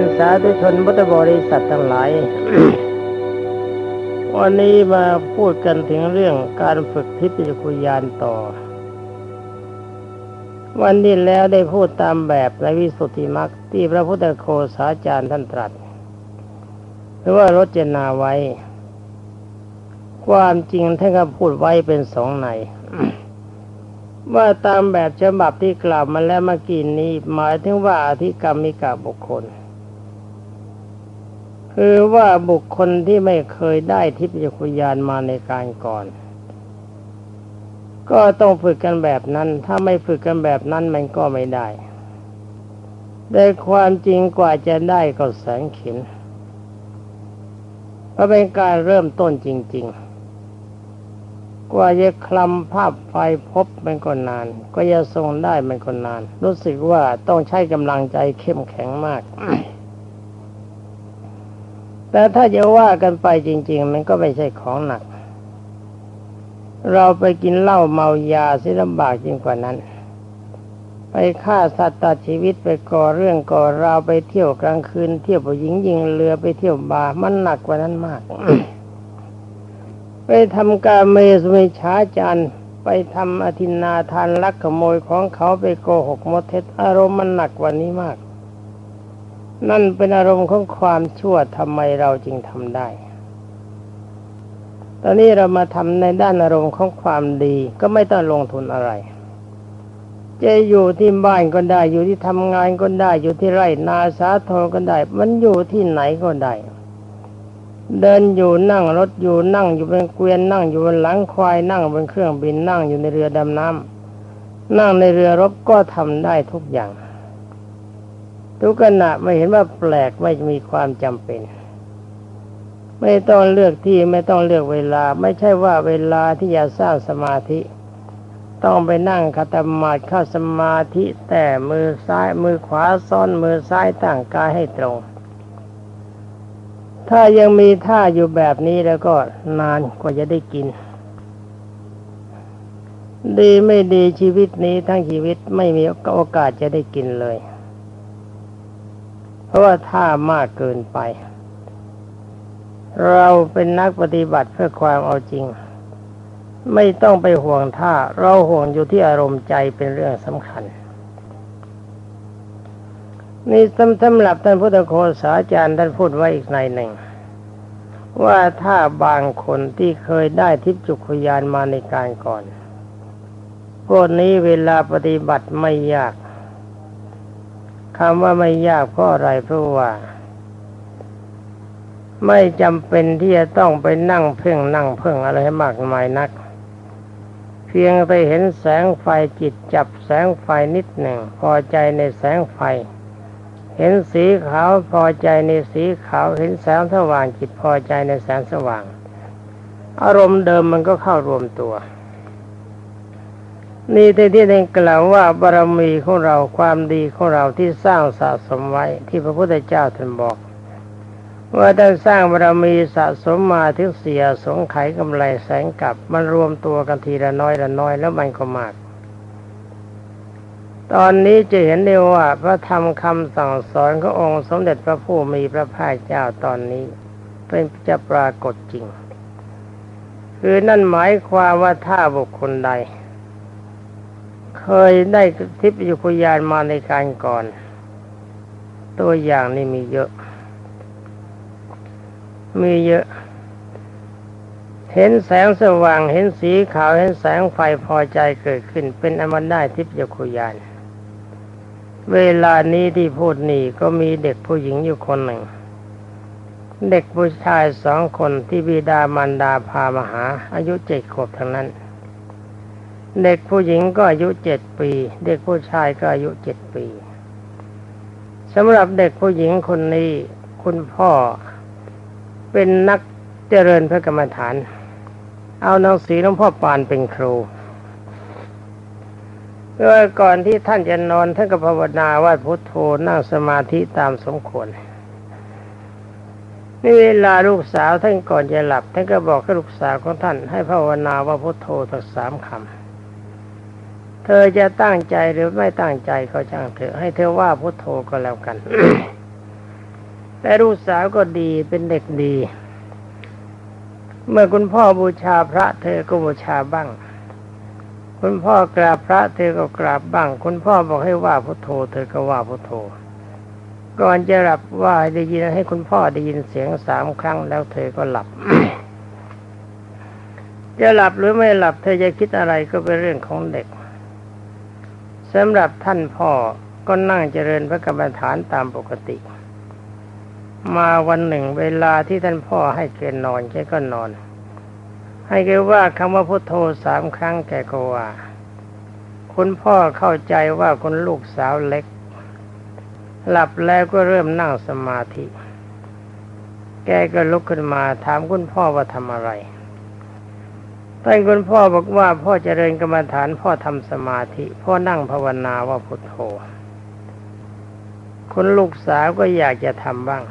านสาธุชนพุทธบริษัททั้งหลาย วันนี้มาพูดกันถึงเรื่องการฝึกทิพยคุยานต่อ วันที่แล้วได้พูดตามแบบในวิสุทธิมรรคที่พระพุทธโคสาจารย์ท่านตรัสหรือว่ารจนาไว้ ความจริงท่านก็พูดไว้เป็นสองในว่าตามแบบฉบับที่กล่าวมาแล้วเมื่อกี้นี้ หมายถึงว่าอธิกรรมิกาบุคคล คือว่าบุคคลที่ไม่เคยได้ทิพยคุยานมาในการก่อน ก็ต้องฝึกกันแบบนั้น ถ้าไม่ฝึกกันแบบนั้นมันก็ไม่ได้แต่ความจริงกว่าจะได้ก็แสงข็นเพราะเป็นการเริ่มต้นจริง ๆ กว่าจะคลำภาพไฟพบมันก็นาน ก็จะทรงได้มันก็นาน รู้สึกว่าต้องใช้กำลังใจเข้มแข็งมาก แต่ถ้าจะว่ากันไปจริง ๆ มันก็ไม่ใช่ของหนัก เราไปกินเหล้าเมายาสิลำบากยิ่งกว่านั้น ไปฆ่าสัตว์ตัดชีวิตไปก่อเรื่องก่อราวไปเที่ยวกลางคืน เที่ยวผู้หญิงยิงเรือไปเที่ยวบาร์มันหนักกว่านั้นมาก ไปทำการเมสไม่ช้าจานไปทำอธินาทานลักขโมยของเขาไปโกหกมดเท็จอารมณ์มันหนักกว่านี้มาก นั่นเป็นอารมณ์ของความชั่วทำไมเราจึงทำได้ ตอนนี้เรามาทำในด้านอารมณ์ของความดีก็ไม่ต้องลงทุนอะไรจะอยู่ที่บ้านก็ได้ อยู่ที่ทำงานก็ได้ อยู่ที่ไร่นาสาทรก็ได้ มันอยู่ที่ไหนก็ได้ เดินอยู่นั่งรถอยู่นั่งอยู่บนเกวียนนั่งอยู่บนหลังควายนั่งบนเครื่องบินนั่งอยู่ในเรือดำน้ำนั่งในเรือรบก็ทำได้ทุกอย่าง ทุกขณะไม่เห็นว่าแปลกไม่มีความจำเป็น ไม่ต้องเลือกที่ไม่ต้องเลือกเวลา ไม่ใช่ว่าเวลาที่จะสร้างสมาธิ ต้องไปนั่งคาตมาดเข้าสมาธิแต่มือซ้ายมือขวาซ้อนมือซ้ายตั้งกายให้ตรง ถ้ายังมีท่าอยู่แบบนี้แล้วก็นานกว่าจะได้กินดีไม่ดีชีวิตนี้ทั้งชีวิตไม่มีโอกาสจะได้กินเลย เพราะว่าท่ามากเกินไป เราเป็นนักปฏิบัติเพื่อความเอาจริง ไม่ต้องไปห่วงท่า เราห่วงอยู่ที่อารมณ์ใจเป็นเรื่องสำคัญ นี่สำสำหรับท่านพุทธโฆษาจารย์ท่านพูดไว้อีกในหนึ่ง ว่าถ้าบางคนที่เคยได้ทิพจุกยานมาในการก่อนพวกนี้เวลาปฏิบัติไม่ยาก คำว่าไม่ยากเพราะอะไรเพราะว่า ไม่จำเป็นที่จะต้องไปนั่งเพ่งนั่งเพ่งอะไรให้มากมายนัก เพียงไปเห็นแสงไฟจิตจับแสงไฟนิดหนึ่ง พอใจในแสงไฟ เห็นสีขาวพอใจในสีขาวเห็นแสงสว่างจิตพอใจในแสงสว่าง อารมณ์เดิมมันก็เข้ารวมตัว นี่ที่ที่ได้กล่าวว่าบารมีของเราความดีของเราที่สร้างสะสมไว้ที่พระพุทธเจ้าท่านบอก ว่าได้สร้างบารมีสะสมมาถึงเสียสงไขกำไรแสงกับ มันรวมตัวกันทีละน้อยละน้อยแล้วมันก็มากตอนนี้จะเห็นได้ว่าพระธรรมคำสั่งสอนขององค์สมเด็จพระผู้มีพระภาคเจ้าตอนนี้ เป็นจะปรากฏจริง คือนั่นหมายความว่าถ้าบุคคลใด เคยได้ทิพยุคยานมาในการก่อน ตัวอย่างนี่มีเยอะ มีเยอะ เห็นแสงสว่าง เห็นสีขาว เห็นแสงไฟพอใจเกิดขึ้น เป็นอมันได้ทิพยคุยาน เวลานี้ที่พูดนี่ก็มีเด็กผู้หญิงอยู่คนหนึ่ง เด็กผู้ชายสองคนที่บิดามารดาพามาหา อายุเจ็ดขวบทั้งนั้น เด็กผู้หญิงก็อายุเจ็ดปี เด็กผู้ชายก็อายุเจ็ดปีสำหรับเด็กผู้หญิงคนนี้คุณพ่อเป็นนักเจริญพระกรรมฐาน เอาหนังสือหลวงพ่อปานเป็นครูเพื่อก่อนที่ท่านจะนอนท่านก็ภาวนาว่าพุทโธนั่งสมาธิตามสมควรนี่เวลาลูกสาวท่านก่อนจะหลับ ท่านก็บอกให้ลูกสาวของท่านให้ภาวนาว่าพุทโธทั้งสามคำ เธอจะตั้งใจหรือไม่ตั้งใจก็ช่างเถอะให้เธอว่าพุทโธก็แล้วกัน แต่ลูกสาวก็ดีเป็นเด็กดี เมื่อคุณพ่อบูชาพระ เธอก็บูชาบ้าง คุณพ่อกราบพระเธอก็กราบบ้าง คุณพ่อบอกให้ว่าพุทโธ เธอก็ว่าพุทโธ ก่อนจะหลับว่าได้ยินให้คุณพ่อได้ยินเสียงสามครั้งแล้วเธอก็หลับจะหลับหรือไม่หลับเธอจะคิดอะไรก็เป็นเรื่องของเด็ก สำหรับท่านพ่อก็นั่งเจริญพระกรรมฐานตามปกติ มาวันหนึ่งเวลาที่ท่านพ่อให้แกนอนแกก็นอน ให้แกว่าคำว่าพุทโธสามครั้งแกก็ว่า คุณพ่อเข้าใจว่าคุณลูกสาวเล็ก หลับแล้วก็เริ่มนั่งสมาธิ แกก็ลุกขึ้นมาถามคุณพ่อว่าทำอะไร ท่านคุณพ่อบอกว่าพ่อเจริญกรรมฐานพ่อทำสมาธิ พ่อนั่งภาวนาว่าพุทโธคุณลูกสาวก็อยากจะทำบ้าง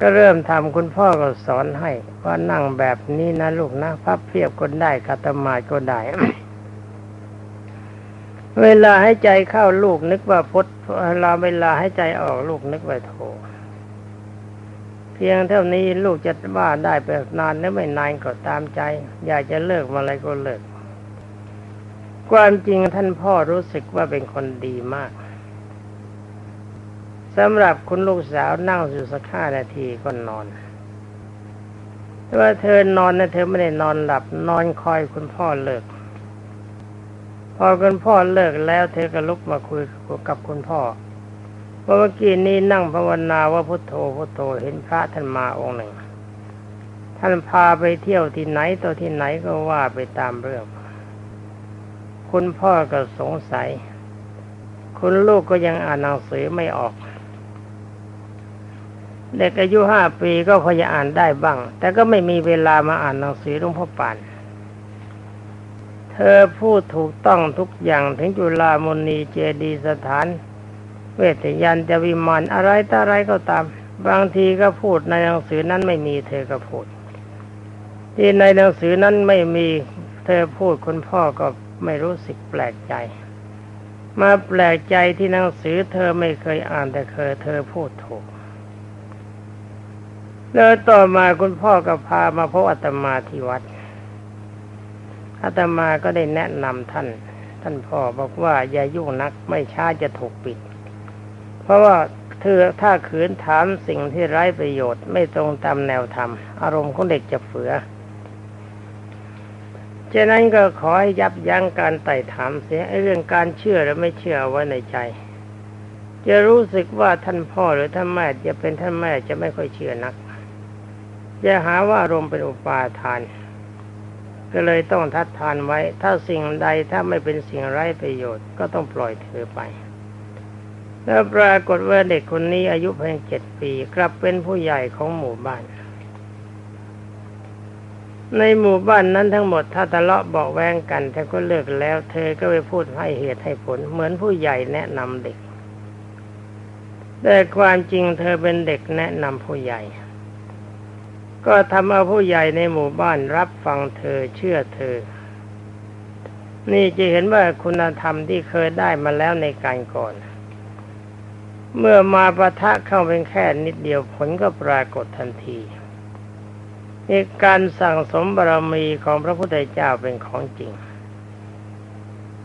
ก็เริ่มทำคุณพ่อก็สอนให้ ว่านั่งแบบนี้นะลูกนะพับเพียบก็ได้คาตมาก็ได้ เวลาให้ใจเข้าลูกนึกว่าพุทเวลาเวลาให้ใจออกลูกนึกว่าโธ เพียงเท่านี้ลูกจะว่าได้ไปนานหรือไม่นานก็ตามใจ อยากจะเลิกมาอะไรก็เลิก ความจริงท่านพ่อรู้สึกว่าเป็นคนดีมากสำหรับคุณลูกสาวนั่งอยู่สักห้านาทีก็นอน แต่ว่าเธอนอนนะเธอไม่ได้นอนหลับนอนคอยคุณพ่อเลิก พอคุณพ่อเลิกแล้ว เธอก็ลุกมาคุยกับคุณพ่อ เมื่อกี้นี้นั่งภาวนาว่าพุทโธพุทโธเห็นพระท่านมาองค์หนึ่ง ท่านพาไปเที่ยวที่ไหนตัวที่ไหนก็ว่าไปตามเรื่อง คุณพ่อก็สงสัย คุณลูกก็ยังอ่านหนังสือไม่ออก เด็กอายุห้าปีก็พอจะอ่านได้บ้าง แต่ก็ไม่มีเวลามาอ่านหนังสือหลวงพ่อปานเธอพูดถูกต้องทุกอย่างถึงจุฬามณีเจดีสถาน เวทยันจะวิมานอะไรต่ออะไรก็ตาม บางทีก็พูดในหนังสือนั้นไม่มีเธอก็พูด ที่ในหนังสือนั้นไม่มีเธอพูดคุณพ่อก็ไม่รู้สึกแปลกใจ มาแปลกใจที่หนังสือเธอไม่เคยอ่านแต่เคยเธอพูดถูกแล้วต่อมาคุณพ่อก็พามาพบอาตมาที่วัดอาตมาก็ได้แนะนำท่าน ท่านพ่อบอกว่าอย่ายุ่งนักไม่ช้าจะถูกปิด เพราะว่าเธอถ้าขืนถามสิ่งที่ไร้ประโยชน์ไม่ตรงตามแนวธรรม อารมณ์ของเด็กจะเฟือฉะนั้นก็ขอให้ยับยั้งการไต่ถามเสียเรื่องการเชื่อหรือไม่เชื่อไว้ในใจ จะรู้สึกว่าท่านพ่อหรือท่านแม่จะเป็นท่านแม่จะไม่ค่อยเชื่อนักจะหาว่าอารมณ์เป็นอุปาทาน ก็เลยต้องทัดทานไว้ ถ้าสิ่งใดถ้าไม่เป็นสิ่งไร้ประโยชน์ก็ต้องปล่อยเธอไป แล้วปรากฏว่าเด็กคนนี้อายุเพียงเจ็ดปี กลับเป็นผู้ใหญ่ของหมู่บ้าน ในหมู่บ้านนั้นทั้งหมดถ้าทะเลาะเบาแวงกันเธอก็เลิกแล้ว เธอก็ไปพูดให้เหตุให้ผล เหมือนผู้ใหญ่แนะนำเด็ก แต่ความจริงเธอเป็นเด็กแนะนำผู้ใหญ่ ก็ทำเอาผู้ใหญ่ในหมู่บ้านรับฟังเธอเชื่อเธอ นี่จะเห็นว่าคุณธรรมที่เคยได้มาแล้วในการก่อน เมื่อมาประทะเข้าเป็นแค่นิดเดียวผลก็ปรากฏทันทีนี่การสั่งสมบารมีของพระพุทธเจ้าเป็นของจริง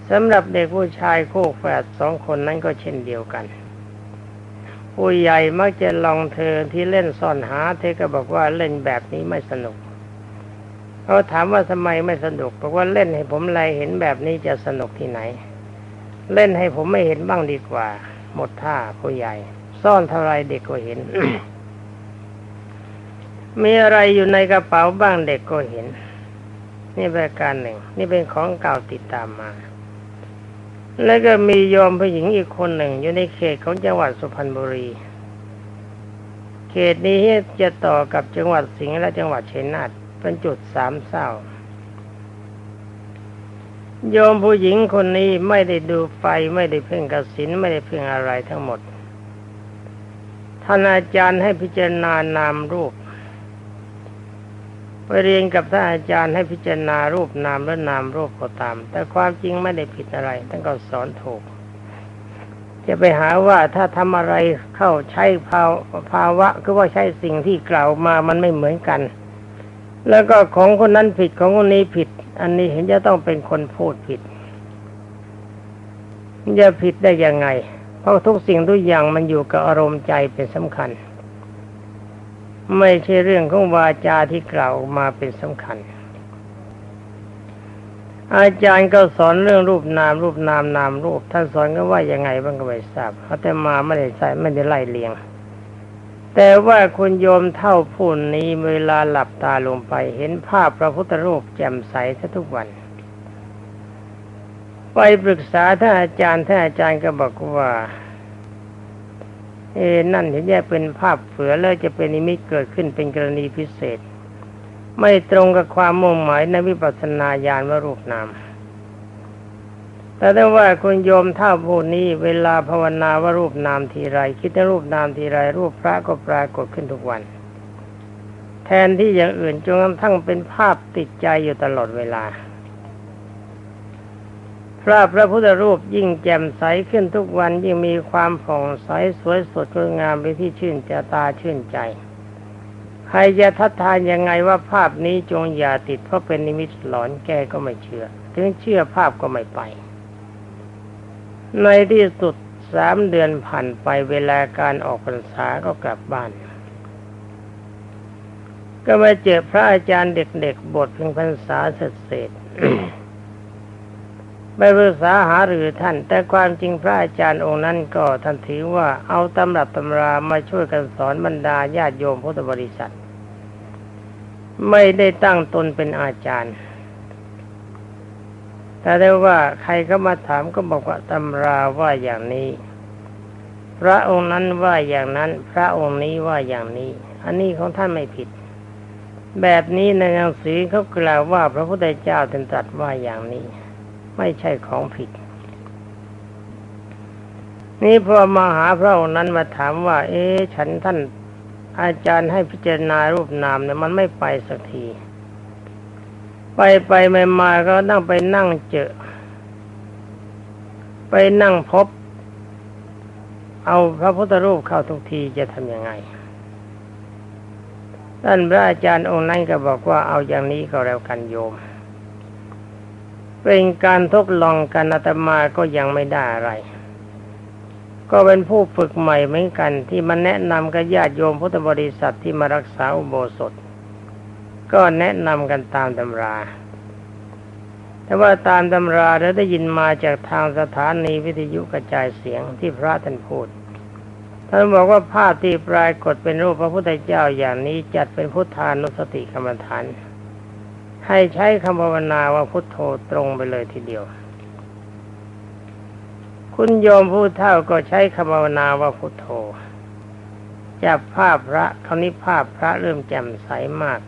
สำหรับเด็กผู้ชายคู่แฝดสองคนนั้นก็เช่นเดียวกัน ผู้ใหญ่มักจะลองเธอที่เล่นซ่อนหา เธอก็บอกว่าเล่นแบบนี้ไม่สนุกเขาถามว่าทำไมไม่สนุกบอกว่าเล่นให้ผมไรเห็นแบบนี้จะสนุกที่ไหน เล่นให้ผมไม่เห็นบ้างดีกว่า หมดท่าผู้ใหญ่ ซ่อนเท่าไรเด็กก็เห็น มีอะไรอยู่ในกระเป๋าบ้างเด็กก็เห็น นี่เป็นการหนึ่ง นี่เป็นของเก่าติดตามมา แล้วก็มียอมผู้หญิงอีกคนหนึ่ง อยู่ในเขตของจังหวัดสุพรรณบุรี เขตนี้จะต่อกับจังหวัดสิงห์และจังหวัดชัยนาทเป็นจุดสามเศร้า โยมผู้หญิงคนนี้ไม่ได้ดูไฟไม่ได้เพ่งกสินไม่ได้เพ่งอะไรทั้งหมดท่านอาจารย์ให้พิจารณานามรูปไปเรียนกับท่านอาจารย์ให้พิจารณารูปนามและนามรูปก็ตาม แต่ความจริงไม่ได้ผิดอะไรท่านก็สอนถูก จะไปหาว่าถ้าทำอะไรเข้าใช้ภาวภาวะคือว่าใช้สิ่งที่กล่าวมามันไม่เหมือนกัน แล้วก็ของคนนั้นผิดของคนนี้ผิด อันนี้เห็นจะต้องเป็นคนพูดผิดจะผิดได้ยังไง เพราะทุกสิ่งทุกอย่างมันอยู่กับอารมณ์ใจเป็นสำคัญ ไม่ใช่เรื่องของวาจาที่กล่าวมาเป็นสำคัญ อาจารย์ก็สอนเรื่องรูปนาม รูปนามนามรูป ท่านสอนก็ว่ายังไงบ้างก็ไม่ทราบเขาแต่มาไม่ได้ใส่ไม่ได้ไล่เลียง แต่ว่าคุณโยมเท่าผู้นี้เวลาหลับตาลงไปเห็นภาพพระพุทธรูปแจ่มใสทุกวัน ไปปรึกษาท่านอาจารย์ท่านอาจารย์ก็บอกว่า เอนั่นเห็นแย่เป็นภาพเผือแล้วจะเป็นนิมิตเกิดขึ้นเป็นกรณีพิเศษ ไม่ตรงกับความมุ่งหมายในวิปัสสนาญาณว่ารูปนาม แต่ถ้าว่าคุณโยมท่าผู้นี้เวลาภาวนาว่ารูปนามทีไร คิดถึงรูปนามทีไร รูปพระก็ปรากฏขึ้นทุกวัน แทนที่อย่างอื่นจนกระทั่งเป็นภาพติดใจอยู่ตลอดเวลา พระพระพุทธรูปยิ่งแจ่มใสขึ้นทุกวันยิ่งมีความผ่องใสสวยสดงดงามเป็นที่ชื่นใจตาชื่นใจใครจะทัดทานยังไงว่าภาพนี้จงอย่าติดเพราะเป็นนิมิตหลอนแกก็ไม่เชื่อ ถึงเชื่อภาพก็ไม่ไป ในที่สุดสามเดือนผ่านไปเวลาการออกพรรษาก็กลับบ้าน ก็มาเจอพระอาจารย์เด็กๆบทเพียงพรรษาเสร็จไปปรึกษาหารือท่าน แต่ความจริงพระอาจารย์องค์นั้นก็ท่านถือว่าเอาตำรับตำรามาช่วยกันสอนบรรดาญาติโยมพุทธบริษัท ไม่ได้ตั้งตนเป็นอาจารย์ แต่ได้ว่าใครก็มาถามก็บอกว่าตำราว่าอย่างนี้ พระองค์นั้นว่าอย่างนั้น พระองค์นี้ว่าอย่างนี้ อันนี้ของท่านไม่ผิด แบบนี้ในหนังสือเขากล่าวว่าพระพุทธเจ้าตรัสว่าอย่างนี้ ไม่ใช่ของผิด นี่พอมาหาพระองค์นั้นมาถามว่า เอ๊ะฉันท่านอาจารย์ให้พิจารณารูปนามเนี่ยมันไม่ไปสักที ไปไปม่มาก็นั่งไปนั่งเจอ ไปนั่งพบ เอาพระพุทธรูปเข้าทุกทีจะทำยังไงท่านพระอาจารย์องค์นั้นก็บอกว่าเอาอย่างนี้ก็แล้วกันโยม เป็นการทดลองกันอาตมาก็ยังไม่ได้อะไร ก็เป็นผู้ฝึกใหม่เหมือนกันที่มาแนะนำกับญาติโยมพุทธบริษัทที่มารักษาอุโบสถ ก็แนะนำกันตามตำรา แต่ว่าตามตำราเราได้ยินมาจากทางสถานีวิทยุกระจายเสียงที่พระท่านพูด ท่านบอกว่าภาพที่ปรากฏเป็นรูปพระพุทธเจ้าอย่างนี้จัดเป็นพุทธานุสติกรรมฐาน ให้ใช้คำภาวนาว่าพุทโธตรงไปเลยทีเดียว คุณโยมผู้เท่าก็ใช้คำภาวนาว่าพุทโธจับภาพพระคราวนี้ภาพพระเริ่มแจ่มใสมาก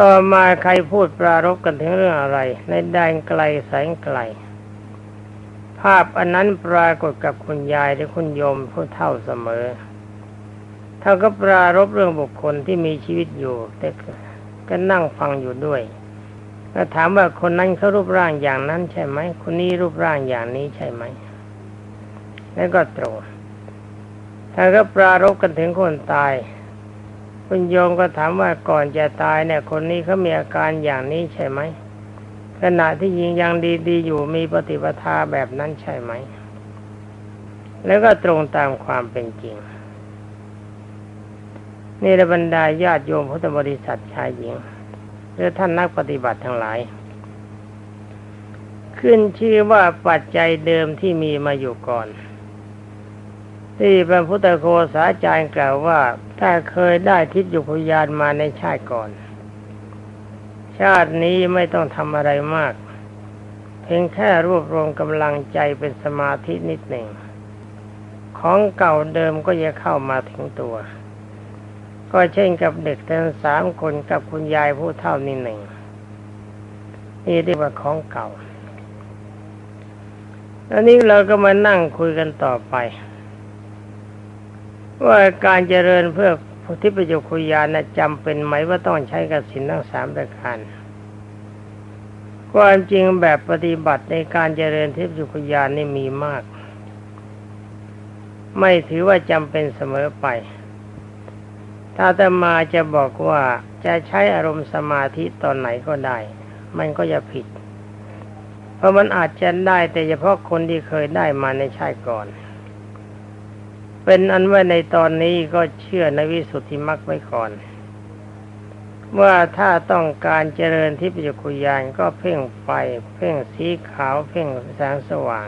ต่อมาใครพูดปรารบกันถึงเรื่องอะไร ในแดนไกลแสงไกล ภาพอันนั้นปรากฏกับคุณยายหรือคุณโยมผู้เท่าเสมอท่านก็ปรารบเรื่องบุคคลที่มีชีวิตอยู่ แต่ก็นั่งฟังอยู่ด้วยก็ถามว่าคนนั้นเขารูปร่างอย่างนั้นใช่ไหม คนนี้รูปร่างอย่างนี้ใช่ไหม แล้วก็ตรงถ้านก็ปรารบกันถึงคนตาย คุณโยมก็ถามว่าก่อนจะตายเนี่ย คนนี้เขามีอาการอย่างนี้ใช่ไหมขณะที่ยิงยังดีๆอยู่มีปฏิปทาแบบนั้นใช่ไหม แล้วก็ตรงตามความเป็นจริง นี่ระบรรดาญาติโยมพุทธบริษัทชายหญิงหรือท่านนักปฏิบัติทั้งหลาย ขึ้นชื่อว่าปัจจัยเดิมที่มีมาอยู่ก่อน ที่พระพุทธโคสาจารย์กล่าวว่า ถ้าเคยได้ทิพยุคยานมาในชาติก่อน ชาตินี้ไม่ต้องทำอะไรมาก เพียงแค่รวบรวมกำลังใจเป็นสมาธินิดหนึ่ง ของเก่าเดิมก็จะเข้ามาถึงตัว ก็เช่นกับเด็กทั้งสามคนกับคุณยายผู้เท่านี้หนึ่งนี่เรียกว่าของเก่าอันนี้เราก็มานั่งคุยกันต่อไป ว่าการเจริญเพื่อพุทธิประโยชน์คุยานะจำเป็นไหมว่าต้องใช้กสินทั้งสามประการความจริงแบบปฏิบัติในการเจริญทิพยุคุยานนี่มีมาก ไม่ถือว่าจำเป็นเสมอไป ถ้าแต่มาจะบอกว่าจะใช้อารมณ์สมาธิตอนไหนก็ได้ มันก็จะผิด เพราะมันอาจจะได้แต่เฉพาะคนที่เคยได้มาในชาติก่อน เป็นอันว่าในตอนนี้ก็เชื่อในวิสุทธิมรรคไว้ก่อน ว่าถ้าต้องการเจริญที่ปัจจุคุยานก็เพ่งไฟ เพ่งสีขาว เพ่งแสงสว่าง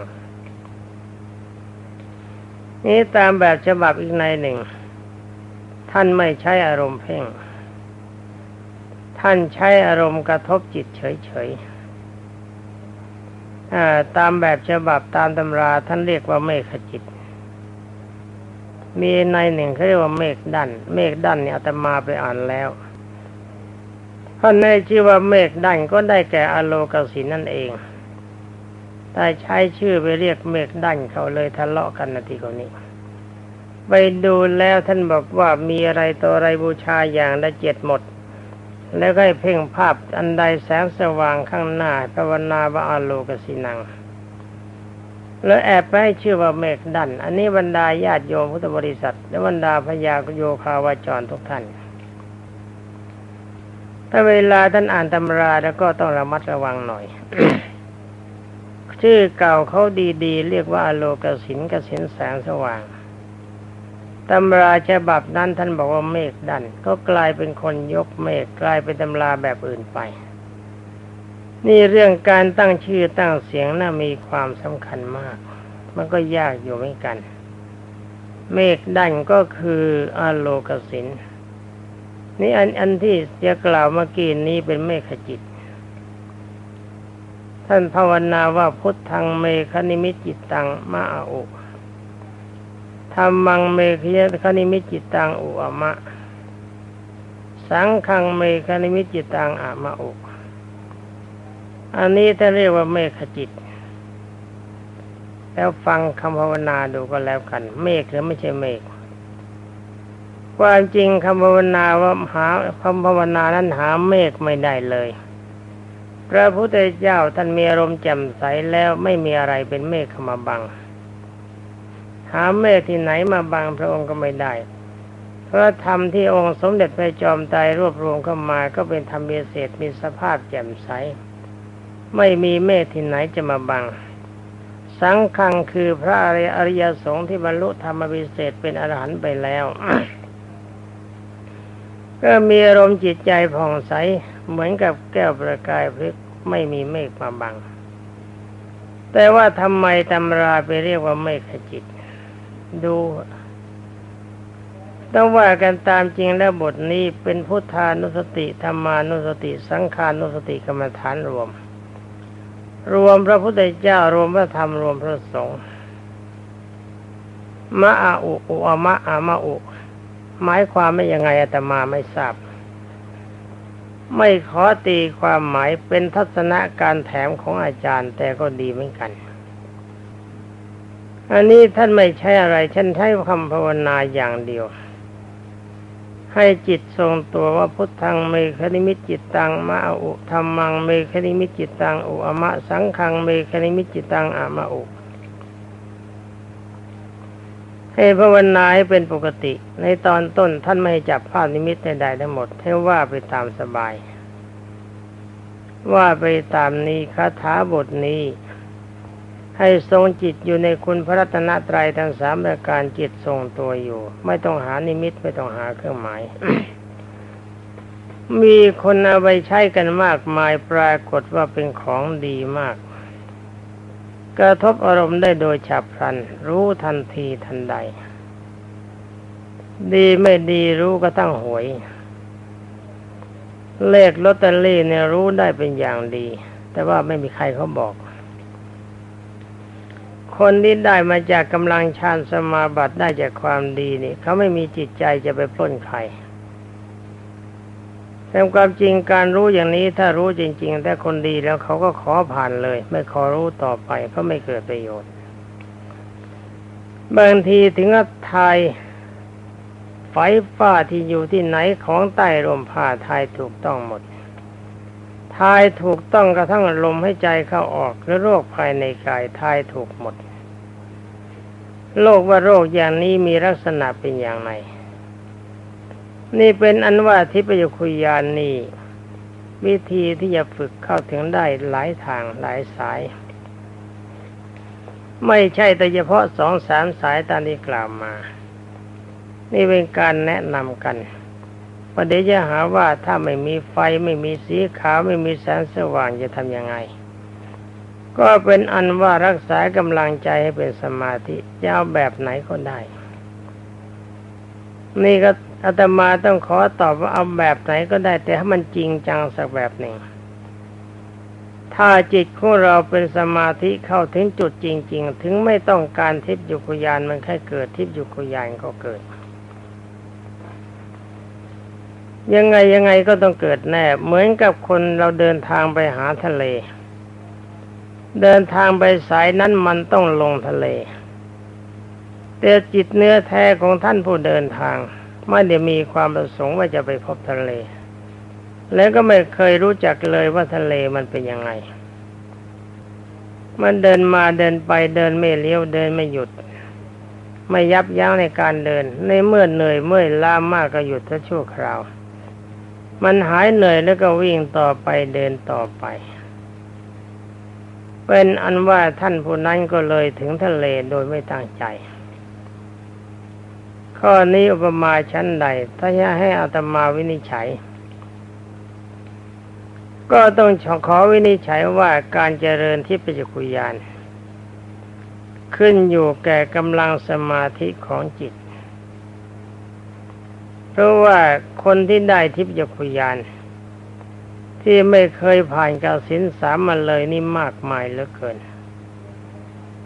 นี้ตามแบบฉบับอีกในหนึ่ง ท่านไม่ใช้อารมณ์เพ่ง ท่านใช้อารมณ์กระทบจิตเฉยๆตามแบบฉบับตามตำราท่านเรียกว่าเมฆจิต มีในหนึ่งเขาเรียกว่าเมฆดันเมฆดันเนี่ยอาตมาไปอ่านแล้วท่านในชื่อว่าเมฆดันก็ได้แก่อโลกสินนั่นเอง แต่ใช้ชื่อไปเรียกเมฆดันเขาเลยทะเลาะกันนาทีคนนี้ ไปดูแล้วท่านบอกว่ามีอะไรตัวอะไรบูชาอย่างละเจ็ดหมด แล้วก็ให้เพ่งภาพอันใดแสงสว่างข้างหน้าภาวนาว่าอโลกสินัง แล้วแอบไปให้ชื่อว่าเมฆดัน อันนี้บรรดาญาติโยมพุทธบริษัท และบรรดาพญาโยคาวาจรทุกท่าน ถ้าเวลาท่านอ่านตำราแล้วก็ต้องระมัดระวังหน่อย ชื่อเก่าเขาดีๆ เรียกว่าอโลกสินกสินแสงสว่างตำราฉบับนั้นท่านบอกว่าเมฆดัน ก็กลายเป็นคนยกเมฆกลายเป็นตำราแบบอื่นไป นี่เรื่องการตั้งชื่อตั้งเสียงน่ามีความสำคัญมาก มันก็ยากอยู่เหมือนกัน เมฆดันก็คืออโลกสินนี่อันอันที่จะกล่าวเมื่อกี้นี้เป็นเมฆจิต ท่านภาวนาว่าพุทธังเมฆนิมิตจิตตังมาอาอุธรรมังเมฆคนิมิตจิตตังอุอมะ สังขังเมฆนิมิตจิตตังอะมะอุ อันนี้ท่าเรียกว่าเมฆจิต แล้วฟังคำภาวนาดูก็แล้วกัน เมฆหรือไม่ใช่เมฆความจริงคำภาวนาว่าหาคำภาวนานั้นหาเมฆไม่ได้เลย พระพุทธเจ้าท่านมีอารมณ์แจ่มใสแล้วไม่มีอะไรเป็นเมฆมาบัง หาเมฆที่ไหนมาบังพระองค์ก็ไม่ได้ เพราะธรรมที่องค์สมเด็จพระจอมไตรรวบรวมเข้ามาก็เป็นธรรมเบเศษมีสภาพแจ่มใส ไม่มีเมฆที่ไหนจะมาบัง สังฆังคือพระอริยสงฆ์ที่บรรลุธรรมวิเศษเป็นอรหันต์ไปแล้ว ก็มีอารมณ์จิตใจผ่องใสเหมือนกับแก้วประกายพลึกไม่มีเมฆมาบัง แต่ว่าทำไมตำราไปเรียกว่าเมฆจิต ดูต้องว่ากันตามจริงแล้วบทนี้เป็นพุทธานุสติธรรมานุสติ สังขานุสติกรรมฐานรวม รวมพระพุทธเจ้ารวมพระธรรมรวมพระสงฆ์มะอาอุอุอมะอามาอุ หมายความไม่ยังไงอาตมาไม่ทราบ ไม่ขอตีความหมายเป็นทัศนะการแถมของอาจารย์ แต่ก็ดีเหมือนกัน อันนี้ท่านไม่ใช่อะไร ฉันใช้คำภาวนาอย่างเดียว ให้จิตทรงตัวว่าพุทธังเมฆนิมิตจิตตังมาอุธรรมังเมฆนิมิตจิตตังอุอมะสังขังเมฆนิมิตจิตตังอามาอุให้ภาวนาให้เป็นปกติ ในตอนต้นท่านไม่จับภาพนิมิตใดๆทั้งหมด ให้ว่าไปตามสบาย ว่าไปตามนี้คาถาบทนี้ ให้ทรงจิตอยู่ในคุณพระรัตนตรัยทั้งสามประการจิตทรงตัวอยู่ ไม่ต้องหานิมิตไม่ต้องหาเครื่องหมาย มีคนเอาไปใช้กันมากมายปรากฏว่าเป็นของดีมาก กระทบอารมณ์ได้โดยฉับพลัน รู้ทันทีทันใด ดีไม่ดีรู้ก็ตั้งหวย เลขลอตเตอรี่เนี่ยรู้ได้เป็นอย่างดี แต่ว่าไม่มีใครเขาบอก คนที่ได้มาจากกำลังฌานสมาบัติได้จากความดีนี่เขาไม่มีจิตใจจะไปปล้นใครแต่ความจริงการรู้อย่างนี้ถ้ารู้จริง ๆ แต่คนดีแล้วเขาก็ขอผ่านเลย ไม่ขอรู้ต่อไปเพราะไม่เกิดประโยชน์ บางทีถึงกับทายไฟฟ้าที่อยู่ที่ไหนของใต้ลมผ้าทายถูกต้องหมดทายถูกต้องกระทั่งลมให้ใจเข้าออกหรือโรคภายในกายทายถูกหมด โลกว่าโรคอย่างนี้มีลักษณะเป็นอย่างไร นี่เป็นอันว่าทิพยคุยานนี่วิธีที่จะฝึกเข้าถึงได้หลายทางหลายสาย ไม่ใช่แต่เฉพาะสองสามสายตามที่กล่าวมา นี่เป็นการแนะนำกันประเดี๋ยวจะหาว่าถ้าไม่มีไฟไม่มีสีขาวไม่มีแสงสว่างจะทำยังไง ก็เป็นอันว่ารักษากำลังใจให้เป็นสมาธิจะเอาแบบไหนก็ได้ นี่ก็อาตมาต้องขอตอบว่าเอาแบบไหนก็ได้ แต่ให้มันจริงจังสักแบบหนึ่ง ถ้าจิตของเราเป็นสมาธิเข้าถึงจุดจริง ๆ ถึงไม่ต้องการทิพยุคุยานมันแค่เกิดทิพยุคุยานก็เกิด ยังไงยังไงก็ต้องเกิดแน่ เหมือนกับคนเราเดินทางไปหาทะเล เดินทางไปสายนั้นมันต้องลงทะเล แต่จิตเนื้อแท้ของท่านผู้เดินทาง ไม่ได้มีความประสงค์ว่าจะไปพบทะเล แล้วก็ไม่เคยรู้จักเลยว่าทะเลมันเป็นยังไง มันเดินมาเดินไปเดินไม่เลี้ยวเดินไม่หยุด ไม่ยับยั้งในการเดิน ในเมื่อเหนื่อยเมื่อยล้ามากก็หยุดถ้าชั่วคราว มันหายเหนื่อยแล้วก็วิ่งต่อไปเดินต่อไป เป็นอันว่าท่านผู้นั้นก็เลยถึงทะเลโดยไม่ตั้งใจ ข้อนี้อุปมาชั้นใด ถ้าจะให้อาตมาวินิจฉัย ก็ต้องขอวินิจฉัยว่าการเจริญที่ปัจจกุยาน ขึ้นอยู่แก่กำลังสมาธิของจิต เพราะว่าคนที่ได้ทิพยคุยาน ที่ไม่เคยผ่านกาสินสามมาเลยนี่มากมายเหลือเกิน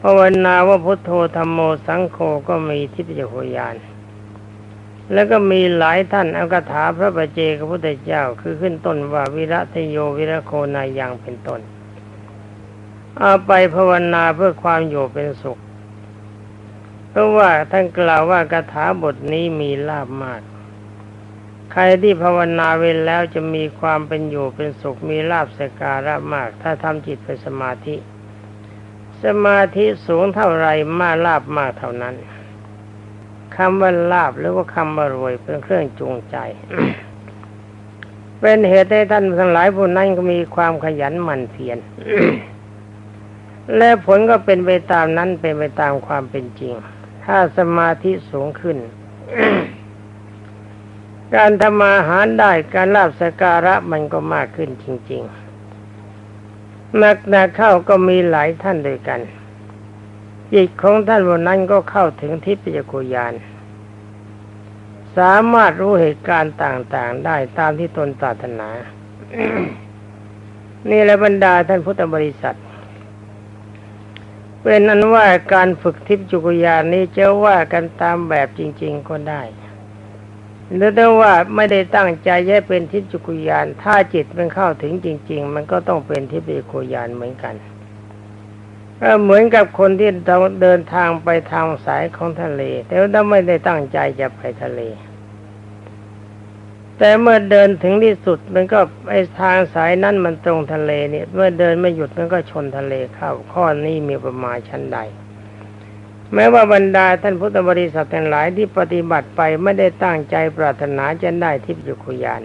ภาวนาว่าพุทโธธรรมโมสังโฆก็มีทิพยคุยาน แล้วก็มีหลายท่านเอาคาถาพระบาเจกพุทธเจ้าคือขึ้นต้นว่าวิระทโยวิระโคนายังเป็นต้น เอาไปภาวนาเพื่อความอยู่เป็นสุข เพราะว่าท่านกล่าวว่าคาถาบทนี้มีลาบมาก ใครที่ภาวนาเว้นแล้วจะมีความเป็นอยู่เป็นสุขมีลาบสการะมาก ถ้าทำจิตเป็นสมาธิ สมาธิสูงเท่าไรมาลาบมากเท่านั้นคำว่าลาบหรือว่าคำว่ารวยเป็นเครื่องจูงใจ เป็นเหตุให้ท่านทั้งหลายผู้นั้นก็มีความขยันหมั่นเพียรและผลก็เป็นไปตามนั้นเป็นไปตามความเป็นจริง ถ้าสมาธิสูงขึ้น การทำมาหารได้การลาบสการะมันก็มากขึ้นจริง ๆ นักนาเข้าก็มีหลายท่านด้วยกันจิตของท่านวันนั้นก็เข้าถึงทิพยกุยานสามารถรู้เหตุการณ์ต่างๆ ได้ตามที่ตนปรารถนา นี่แหละบรรดาท่านพุทธบริษัท เป็นนั้นว่าการฝึกทิพยกุยานนี้จะว่ากันตามแบบจริง ๆ ก็ได้ หรือถ้าว่าไม่ได้ตั้งใจแย่เป็นทิพยกุยาน ถ้าจิตมันเข้าถึงจริง ๆ มันก็ต้องเป็นทิพยกุยานเหมือนกันเหมือนกับคนที่เดินทางไปทางสายของทะเล แต่ว่าไม่ได้ตั้งใจจะไปทะเล แต่เมื่อเดินถึงที่สุดมันก็ไอทางสายนั้นมันตรงทะเลเนี่ย เมื่อเดินไม่หยุดมันก็ชนทะเลเข้า ข้อนี้มีประมาณชั้นใด แม้ว่าบรรดาท่านพุทธบริษัททั้งหลายที่ปฏิบัติไปไม่ได้ตั้งใจปรารถนาจะได้ทิพยุคุยาน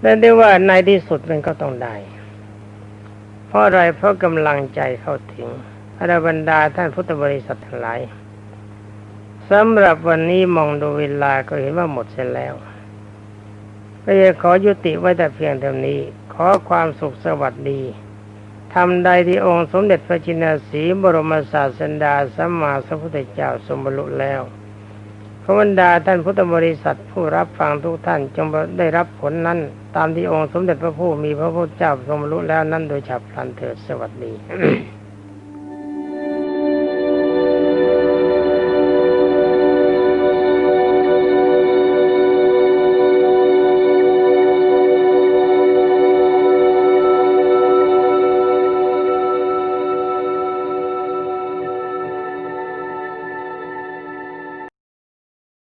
แต่ได้ว่าในที่สุดมันก็ต้องได้ เพราะอะไรเพราะกำลังใจเข้าถึงอรบรรดาท่านพุทธบริษัททั้งหลายสำหรับวันนี้มองดูเวลาก็เห็นว่าหมดเสียแล้วก็จะขอยุติไว้แต่เพียงเท่านี้ ขอความสุขสวัสดี ทำใดที่องค์สมเด็จพระจินสีบรมศาสดาสัมมาสัมพุทธเจ้าสมบรุแล้วพระบรรดาท่านพุทธบริษัทผู้รับฟังทุกท่านจงได้รับผลนั้น ตามที่องค์สมเด็จพระผู้มีพระพุทธเจ้าทรงบรรลุแล้วนั้นโดยฉับพลันเถิดสวัสดี